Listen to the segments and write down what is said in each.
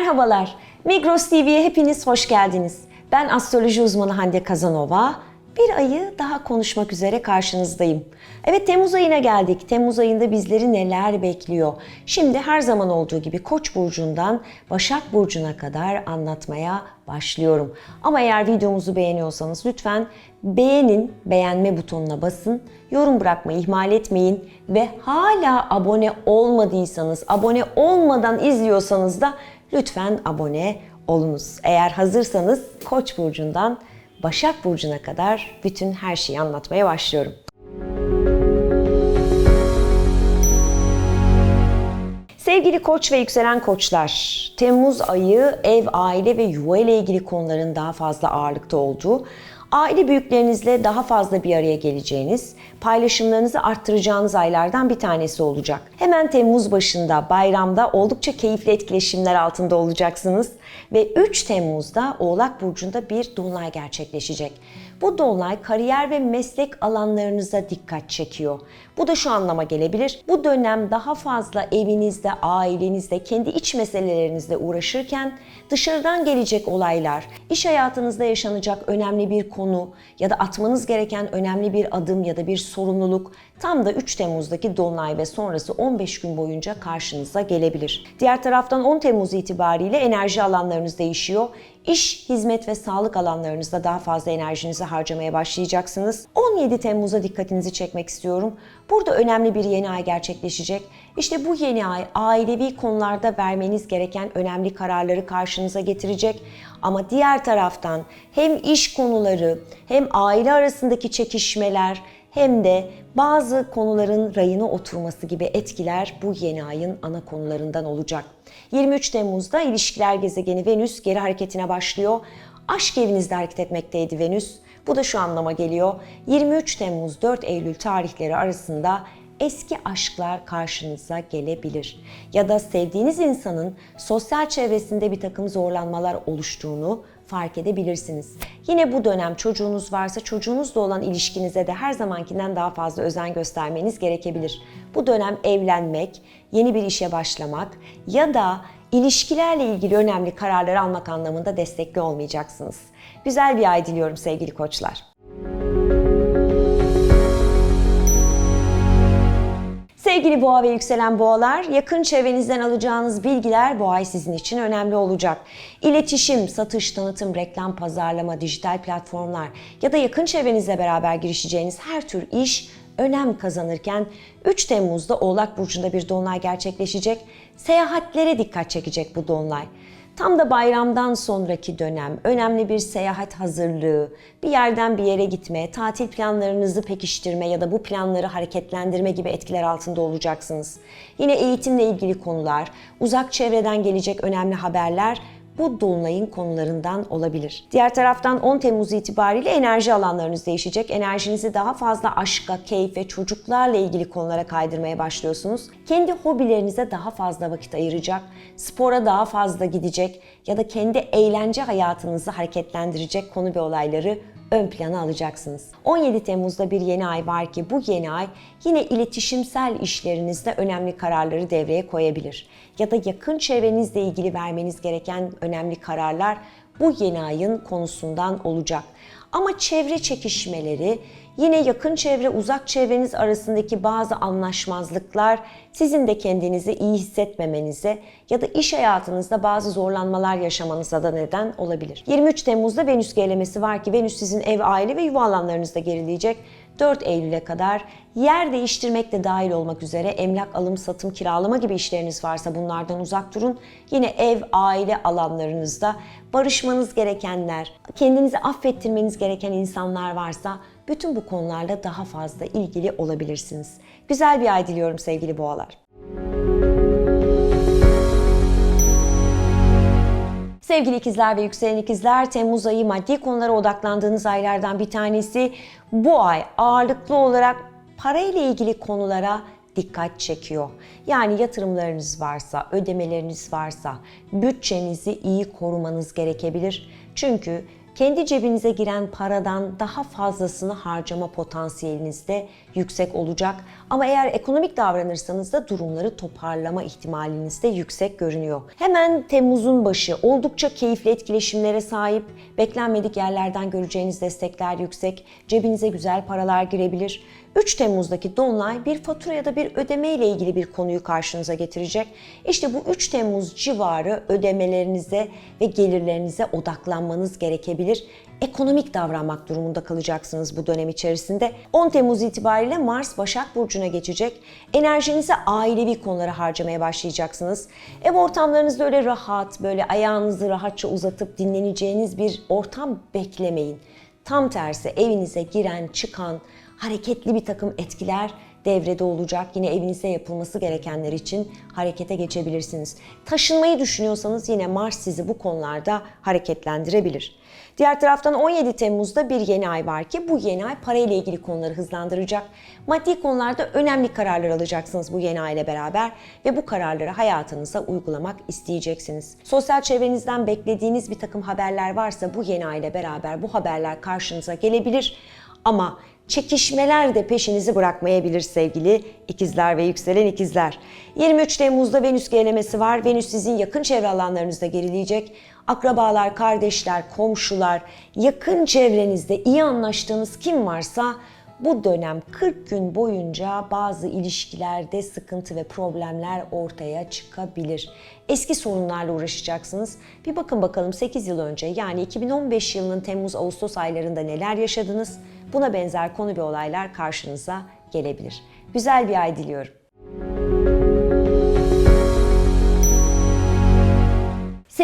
Merhabalar. Migros TV'ye hepiniz hoş geldiniz. Ben astroloji uzmanı Hande Kazanova. Bir ayı daha konuşmak üzere karşınızdayım. Evet Temmuz ayına geldik. Temmuz ayında bizleri neler bekliyor? Şimdi her zaman olduğu gibi Koç burcundan Başak burcuna kadar anlatmaya başlıyorum. Ama eğer videomuzu beğeniyorsanız lütfen beğenin, beğenme butonuna basın. Yorum bırakmayı ihmal etmeyin ve hala abone olmadıysanız, abone olmadan izliyorsanız da lütfen abone olunuz. Eğer hazırsanız Koç burcundan Başak burcuna kadar bütün her şeyi anlatmaya başlıyorum. Sevgili koç ve yükselen koçlar, Temmuz ayı ev, aile ve yuva ile ilgili konuların daha fazla ağırlıkta olduğu, aile büyüklerinizle daha fazla bir araya geleceğiniz, paylaşımlarınızı arttıracağınız aylardan bir tanesi olacak. Hemen Temmuz başında, bayramda oldukça keyifli etkileşimler altında olacaksınız ve 3 Temmuz'da Oğlak Burcu'nda bir dolunay gerçekleşecek. Bu dolunay kariyer ve meslek alanlarınıza dikkat çekiyor. Bu da şu anlama gelebilir. Bu dönem daha fazla evinizde, ailenizde, kendi iç meselelerinizle uğraşırken dışarıdan gelecek olaylar, iş hayatınızda yaşanacak önemli bir konu ya da atmanız gereken önemli bir adım ya da bir sorumluluk tam da 3 Temmuz'daki dolunay ve sonrası 15 gün boyunca karşınıza gelebilir. Diğer taraftan 10 Temmuz itibariyle enerji alanlarınız değişiyor. İş, hizmet ve sağlık alanlarınızda daha fazla enerjinizi harcamaya başlayacaksınız. 17 Temmuz'a dikkatinizi çekmek istiyorum. Burada önemli bir yeni ay gerçekleşecek. İşte bu yeni ay ailevi konularda vermeniz gereken önemli kararları karşınıza getirecek. Ama diğer taraftan hem iş konuları hem aile arasındaki çekişmeler hem de bazı konuların rayına oturması gibi etkiler bu yeni ayın ana konularından olacak. 23 Temmuz'da ilişkiler gezegeni Venüs geri hareketine başlıyor. Aşk evinizde hareket etmekteydi Venüs. Bu da şu anlama geliyor. 23 Temmuz 4 Eylül tarihleri arasında eski aşklar karşınıza gelebilir. Ya da sevdiğiniz insanın sosyal çevresinde bir takım zorlanmalar oluştuğunu fark edebilirsiniz. Yine bu dönem çocuğunuz varsa çocuğunuzla olan ilişkinize de her zamankinden daha fazla özen göstermeniz gerekebilir. Bu dönem evlenmek, yeni bir işe başlamak ya da ilişkilerle ilgili önemli kararlar almak anlamında destekli olmayacaksınız. Güzel bir ay diliyorum sevgili koçlar. Sevgili boğa ve yükselen boğalar, yakın çevrenizden alacağınız bilgiler bu ay sizin için önemli olacak. İletişim, satış, tanıtım, reklam, pazarlama, dijital platformlar ya da yakın çevrenizle beraber girişeceğiniz her tür iş önem kazanırken 3 Temmuz'da Oğlak Burcu'nda bir dolunay gerçekleşecek. Seyahatlere dikkat çekecek bu dolunay. Tam da bayramdan sonraki dönem önemli bir seyahat hazırlığı, bir yerden bir yere gitme, tatil planlarınızı pekiştirme ya da bu planları hareketlendirme gibi etkiler altında olacaksınız. Yine eğitimle ilgili konular, uzak çevreden gelecek önemli haberler bu dolunayın konularından olabilir. Diğer taraftan 10 Temmuz itibariyle enerji alanlarınız değişecek. Enerjinizi daha fazla aşka, keyif ve çocuklarla ilgili konulara kaydırmaya başlıyorsunuz. Kendi hobilerinize daha fazla vakit ayıracak, spora daha fazla gidecek ya da kendi eğlence hayatınızı hareketlendirecek konu ve olayları ön plana alacaksınız. 17 Temmuz'da bir yeni ay var ki bu yeni ay yine iletişimsel işlerinizde önemli kararları devreye koyabilir. Ya da yakın çevrenizle ilgili vermeniz gereken önemli kararlar bu yeni ayın konusundan olacak. Ama çevre çekişmeleri, yine yakın çevre, uzak çevreniz arasındaki bazı anlaşmazlıklar sizin de kendinizi iyi hissetmemenize ya da iş hayatınızda bazı zorlanmalar yaşamanıza da neden olabilir. 23 Temmuz'da Venüs gerilemesi var ki Venüs sizin ev, aile ve yuva alanlarınızda gerileyecek. 4 Eylül'e kadar yer değiştirmek de dahil olmak üzere emlak alım, satım, kiralama gibi işleriniz varsa bunlardan uzak durun. Yine ev, aile alanlarınızda barışmanız gerekenler, kendinizi affettirmeniz gereken insanlar varsa bütün bu konularla daha fazla ilgili olabilirsiniz. Güzel bir ay diliyorum sevgili boğalar. Sevgili ikizler ve yükselen ikizler, Temmuz ayı maddi konulara odaklandığınız aylardan bir tanesi. Bu ay ağırlıklı olarak parayla ilgili konulara dikkat çekiyor. Yani yatırımlarınız varsa, ödemeleriniz varsa bütçenizi iyi korumanız gerekebilir. Çünkü kendi cebinize giren paradan daha fazlasını harcama potansiyeliniz de yüksek olacak. Ama eğer ekonomik davranırsanız da durumları toparlama ihtimaliniz de yüksek görünüyor. Hemen Temmuz'un başı oldukça keyifli etkileşimlere sahip, beklenmedik yerlerden göreceğiniz destekler yüksek, cebinize güzel paralar girebilir. 3 Temmuz'daki Dolunay bir fatura ya da bir ödeme ile ilgili bir konuyu karşınıza getirecek. İşte bu 3 Temmuz civarı ödemelerinize ve gelirlerinize odaklanmanız gerekebilir. Ekonomik davranmak durumunda kalacaksınız bu dönem içerisinde. 10 Temmuz itibariyle Mars Başak Burcu'na geçecek. Enerjinizi ailevi konulara harcamaya başlayacaksınız. Ev ortamlarınızda öyle rahat, böyle ayağınızı rahatça uzatıp dinleneceğiniz bir ortam beklemeyin. Tam tersi evinize giren, çıkan, hareketli bir takım etkiler devrede olacak. Yine evinizde yapılması gerekenler için harekete geçebilirsiniz. Taşınmayı düşünüyorsanız yine Mars sizi bu konularda hareketlendirebilir. Diğer taraftan 17 Temmuz'da bir yeni ay var ki bu yeni ay parayla ilgili konuları hızlandıracak. Maddi konularda önemli kararlar alacaksınız bu yeni ay ile beraber ve bu kararları hayatınıza uygulamak isteyeceksiniz. Sosyal çevrenizden beklediğiniz bir takım haberler varsa bu yeni ay ile beraber bu haberler karşınıza gelebilir. Ama çekişmeler de peşinizi bırakmayabilir sevgili ikizler ve yükselen ikizler. 23 Temmuz'da Venüs gerilemesi var. Venüs sizin yakın çevre alanlarınızda gerileyecek. Akrabalar, kardeşler, komşular, yakın çevrenizde iyi anlaştığınız kim varsa bu dönem 40 gün boyunca bazı ilişkilerde sıkıntı ve problemler ortaya çıkabilir. Eski sorunlarla uğraşacaksınız. Bir bakın bakalım 8 yıl önce yani 2015 yılının Temmuz-Ağustos aylarında neler yaşadınız? Buna benzer konu ve olaylar karşınıza gelebilir. Güzel bir ay diliyorum.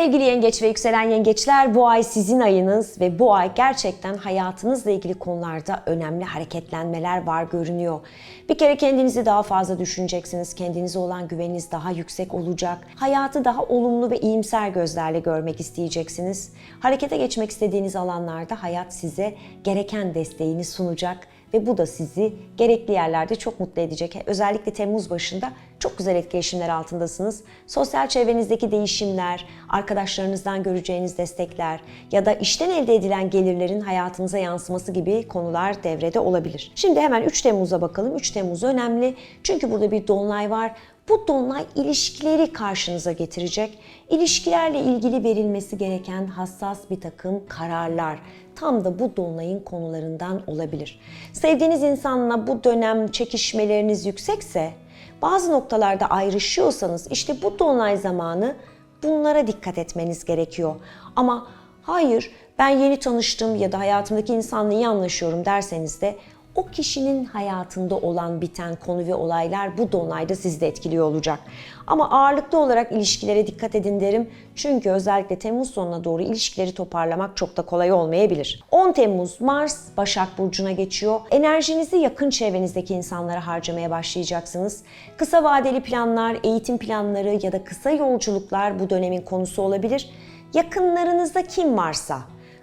Sevgili yengeç ve yükselen yengeçler bu ay sizin ayınız ve bu ay gerçekten hayatınızla ilgili konularda önemli hareketlenmeler var görünüyor. Bir kere kendinizi daha fazla düşüneceksiniz. Kendinize olan güveniniz daha yüksek olacak. Hayatı daha olumlu ve iyimser gözlerle görmek isteyeceksiniz. Harekete geçmek istediğiniz alanlarda hayat size gereken desteğini sunacak ve bu da sizi gerekli yerlerde çok mutlu edecek. Özellikle Temmuz başında çok güzel etkileşimler altındasınız. Sosyal çevrenizdeki değişimler, arkadaşlarınızdan göreceğiniz destekler ya da işten elde edilen gelirlerin hayatınıza yansıması gibi konular devrede olabilir. Şimdi hemen 3 Temmuz'a bakalım. 3 Temmuz önemli çünkü burada bir dolunay var. Bu dolunay ilişkileri karşınıza getirecek. İlişkilerle ilgili verilmesi gereken hassas bir takım kararlar tam da bu dolunayın konularından olabilir. Sevdiğiniz insanla bu dönem çekişmeleriniz yüksekse, bazı noktalarda ayrışıyorsanız işte bu dolunay zamanı bunlara dikkat etmeniz gerekiyor. Ama hayır ben yeni tanıştım ya da hayatımdaki insanla iyi anlaşıyorum derseniz de o kişinin hayatında olan biten konu ve olaylar bu dolunayda sizi de etkiliyor olacak. Ama ağırlıklı olarak ilişkilere dikkat edin derim. Çünkü özellikle Temmuz sonuna doğru ilişkileri toparlamak çok da kolay olmayabilir. 10 Temmuz Mars Başak Burcu'na geçiyor. Enerjinizi yakın çevrenizdeki insanlara harcamaya başlayacaksınız. Kısa vadeli planlar, eğitim planları ya da kısa yolculuklar bu dönemin konusu olabilir. Yakınlarınızda kim varsa,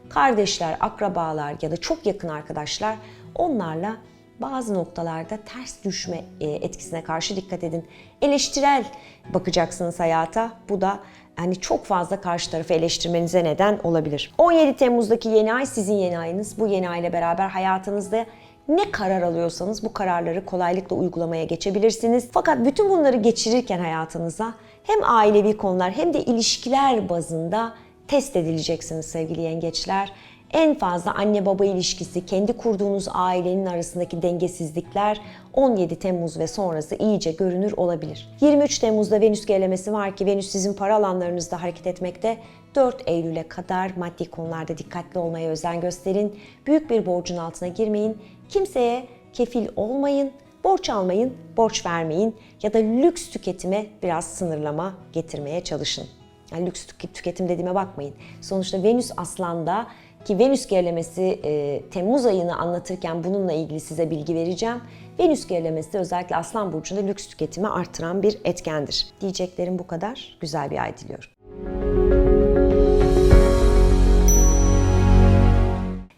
kardeşler, akrabalar ya da çok yakın arkadaşlar onlarla bazı noktalarda ters düşme e, etkisine karşı dikkat edin. Eleştirel bakacaksınız hayata. Bu da yani çok fazla karşı tarafı eleştirmenize neden olabilir. 17 Temmuz'daki yeni ay sizin yeni ayınız. Bu yeni ay ile beraber hayatınızda ne karar alıyorsanız bu kararları kolaylıkla uygulamaya geçebilirsiniz. Fakat bütün bunları geçirirken hayatınıza hem ailevi konular hem de ilişkiler bazında test edileceksiniz sevgili yengeçler. En fazla anne baba ilişkisi, kendi kurduğunuz ailenin arasındaki dengesizlikler 17 Temmuz ve sonrası iyice görünür olabilir. 23 Temmuz'da Venüs gerilemesi var ki Venüs sizin para alanlarınızda hareket etmekte. 4 Eylül'e kadar maddi konularda dikkatli olmaya özen gösterin. Büyük bir borcun altına girmeyin. Kimseye kefil olmayın. Borç almayın, borç vermeyin ya da lüks tüketime biraz sınırlama getirmeye çalışın. Yani lüks tüketim dediğime bakmayın. Sonuçta Venüs Aslan'da ki Venüs gerilemesi e, Temmuz ayını anlatırken bununla ilgili size bilgi vereceğim. Venüs gerilemesi de özellikle Aslan Burcu'nda lüks tüketimi arttıran bir etkendir. Diyeceklerim bu kadar. Güzel bir ay diliyorum.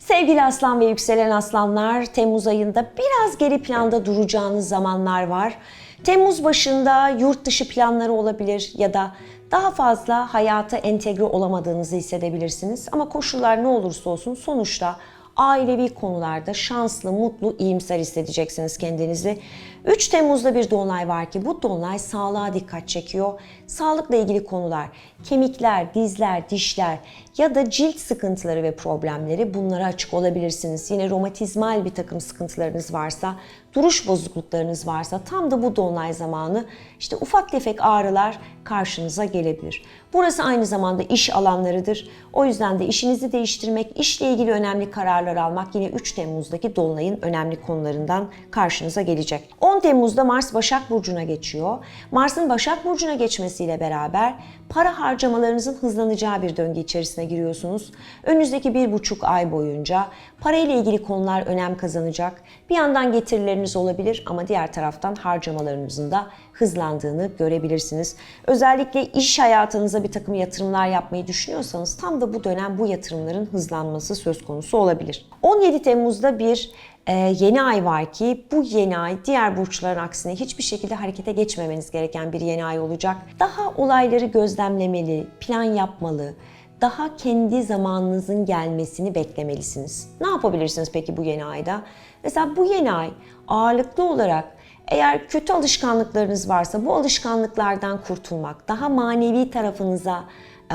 Sevgili aslan ve yükselen aslanlar, Temmuz ayında biraz geri planda duracağınız zamanlar var. Temmuz başında yurt dışı planları olabilir ya da daha fazla hayata entegre olamadığınızı hissedebilirsiniz. Ama koşullar ne olursa olsun sonuçta ailevi konularda şanslı, mutlu, iyimser hissedeceksiniz kendinizi. 3 Temmuz'da bir dolunay var ki bu dolunay sağlığa dikkat çekiyor. Sağlıkla ilgili konular, kemikler, dizler, dişler ya da cilt sıkıntıları ve problemleri bunlara açık olabilirsiniz. Yine romatizmal bir takım sıkıntılarınız varsa, duruş bozukluklarınız varsa tam da bu dolunay zamanı işte ufak tefek ağrılar karşınıza gelebilir. Burası aynı zamanda iş alanlarıdır. O yüzden de işinizi değiştirmek, işle ilgili önemli kararlar almak yine 3 Temmuz'daki dolunayın önemli konularından karşınıza gelecek. 10 Temmuz'da Mars Başak Burcu'na geçiyor. Mars'ın Başak Burcu'na geçmesiyle beraber para harcamalarınızın hızlanacağı bir döngü içerisine giriyorsunuz. Önünüzdeki bir buçuk ay boyunca parayla ilgili konular önem kazanacak. Bir yandan getirileriniz olabilir ama diğer taraftan harcamalarınızın da hızlandığını görebilirsiniz. Özellikle iş hayatınıza bir takım yatırımlar yapmayı düşünüyorsanız tam da bu dönem bu yatırımların hızlanması söz konusu olabilir. 17 Temmuz'da bir e, yeni ay var ki bu yeni ay diğer burçların aksine hiçbir şekilde harekete geçmemeniz gereken bir yeni ay olacak. Daha olayları gözlemlemeli, plan yapmalı, daha kendi zamanınızın gelmesini beklemelisiniz. Ne yapabilirsiniz peki bu yeni ayda? Mesela bu yeni ay ağırlıklı olarak eğer kötü alışkanlıklarınız varsa bu alışkanlıklardan kurtulmak, daha manevi tarafınıza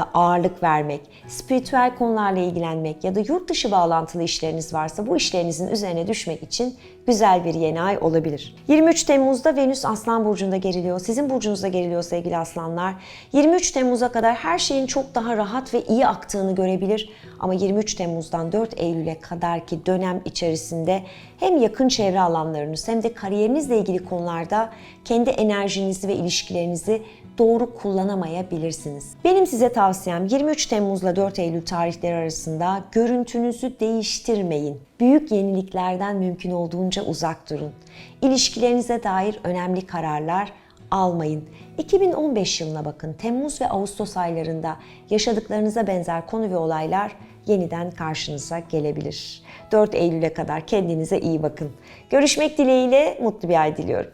ağırlık vermek, spiritüel konularla ilgilenmek ya da yurt dışı bağlantılı işleriniz varsa bu işlerinizin üzerine düşmek için güzel bir yeni ay olabilir. 23 Temmuz'da Venüs Aslan Burcu'nda geriliyor. Sizin burcunuzda geriliyor sevgili aslanlar. 23 Temmuz'a kadar her şeyin çok daha rahat ve iyi aktığını görebilir. Ama 23 Temmuz'dan 4 Eylül'e kadarki dönem içerisinde hem yakın çevre alanlarınız hem de kariyerinizle ilgili konularda kendi enerjinizi ve ilişkilerinizi doğru kullanamayabilirsiniz. Benim size tavsiyem 23 Temmuz'la 4 Eylül tarihleri arasında görüntünüzü değiştirmeyin. Büyük yeniliklerden mümkün olduğunca uzak durun. İlişkilerinize dair önemli kararlar almayın. 2015 yılına bakın. Temmuz ve Ağustos aylarında yaşadıklarınıza benzer konu ve olaylar yeniden karşınıza gelebilir. 4 Eylül'e kadar kendinize iyi bakın. Görüşmek dileğiyle mutlu bir ay diliyorum.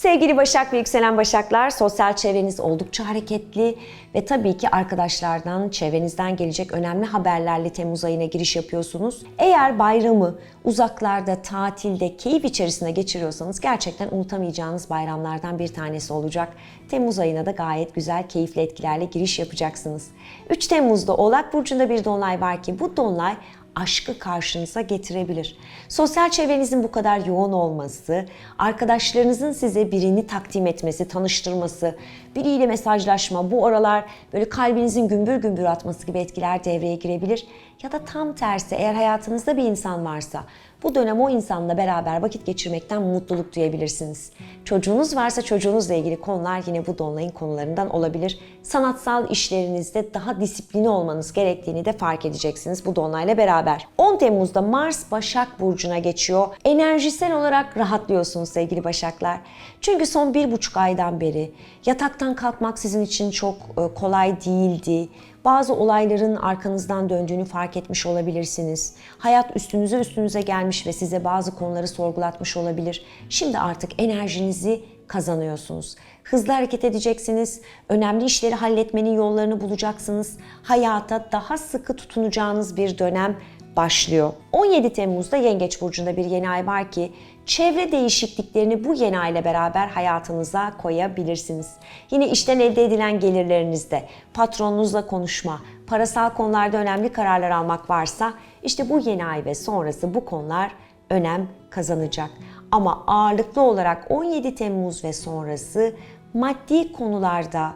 Sevgili Başak ve yükselen Başaklar, sosyal çevreniz oldukça hareketli ve tabii ki arkadaşlardan, çevrenizden gelecek önemli haberlerle Temmuz ayına giriş yapıyorsunuz. Eğer bayramı uzaklarda, tatilde, keyif içerisinde geçiriyorsanız gerçekten unutamayacağınız bayramlardan bir tanesi olacak. Temmuz ayına da gayet güzel, keyifli etkilerle giriş yapacaksınız. 3 Temmuz'da Oğlak Burcu'nda bir dolunay var ki bu dolunay aşkı karşınıza getirebilir. Sosyal çevrenizin bu kadar yoğun olması, arkadaşlarınızın size birini takdim etmesi, tanıştırması, biriyle mesajlaşma, bu aralar böyle kalbinizin gümbür gümbür atması gibi etkiler devreye girebilir. Ya da tam tersi eğer hayatınızda bir insan varsa bu dönem o insanla beraber vakit geçirmekten mutluluk duyabilirsiniz. Çocuğunuz varsa çocuğunuzla ilgili konular yine bu dolunayın konularından olabilir. Sanatsal işlerinizde daha disiplinli olmanız gerektiğini de fark edeceksiniz bu dolunayla beraber. 10 Temmuz'da Mars Başak Burcu'na geçiyor. Enerjisel olarak rahatlıyorsunuz sevgili Başaklar. Çünkü son bir buçuk aydan beri yataktan kalkmak sizin için çok e, kolay değildi. Bazı olayların arkanızdan döndüğünü fark etmiş olabilirsiniz. Hayat üstünüze üstünüze gelmiş ve size bazı konuları sorgulatmış olabilir. Şimdi artık enerjinizi kazanıyorsunuz. Hızlı hareket edeceksiniz. Önemli işleri halletmenin yollarını bulacaksınız. Hayata daha sıkı tutunacağınız bir dönem başlıyor. 17 Temmuz'da Yengeç Burcu'nda bir yeni ay var ki çevre değişikliklerini bu yeni ay ile beraber hayatınıza koyabilirsiniz. Yine işten elde edilen gelirlerinizde patronunuzla konuşma, parasal konularda önemli kararlar almak varsa işte bu yeni ay ve sonrası bu konular önem kazanacak. Ama ağırlıklı olarak 17 Temmuz ve sonrası maddi konularda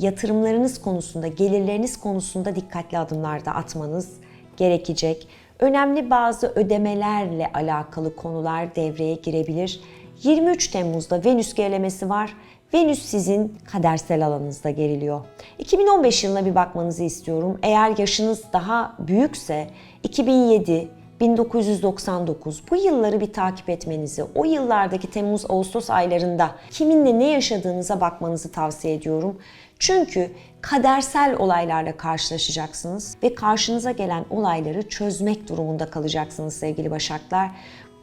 yatırımlarınız konusunda, gelirleriniz konusunda dikkatli adımlar da atmanız gerekecek. Önemli bazı ödemelerle alakalı konular devreye girebilir. 23 Temmuz'da Venüs gerilemesi var. Venüs sizin kadersel alanınızda geriliyor. 2015 yılına bir bakmanızı istiyorum. Eğer yaşınız daha büyükse 2007, 1999 bu yılları bir takip etmenizi, o yıllardaki Temmuz-Ağustos aylarında kiminle ne yaşadığınıza bakmanızı tavsiye ediyorum. Çünkü kadersel olaylarla karşılaşacaksınız ve karşınıza gelen olayları çözmek durumunda kalacaksınız sevgili Başaklar.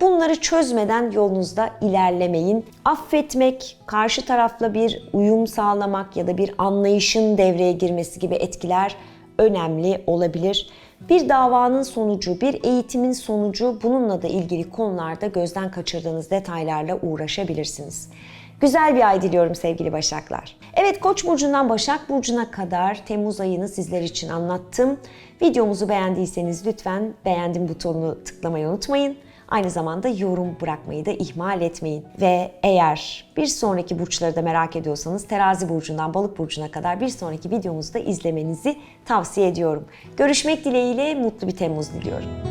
Bunları çözmeden yolunuzda ilerlemeyin. Affetmek, karşı tarafla bir uyum sağlamak ya da bir anlayışın devreye girmesi gibi etkiler önemli olabilir. Bir davanın sonucu, bir eğitimin sonucu bununla da ilgili konularda gözden kaçırdığınız detaylarla uğraşabilirsiniz. Güzel bir ay diliyorum sevgili Başaklar. Evet Koç burcundan Başak burcuna kadar Temmuz ayını sizler için anlattım. Videomuzu beğendiyseniz lütfen beğendim butonunu tıklamayı unutmayın. Aynı zamanda yorum bırakmayı da ihmal etmeyin. Ve eğer bir sonraki burçları da merak ediyorsanız terazi burcundan balık burcuna kadar bir sonraki videomuzu da izlemenizi tavsiye ediyorum. Görüşmek dileğiyle mutlu bir Temmuz diliyorum.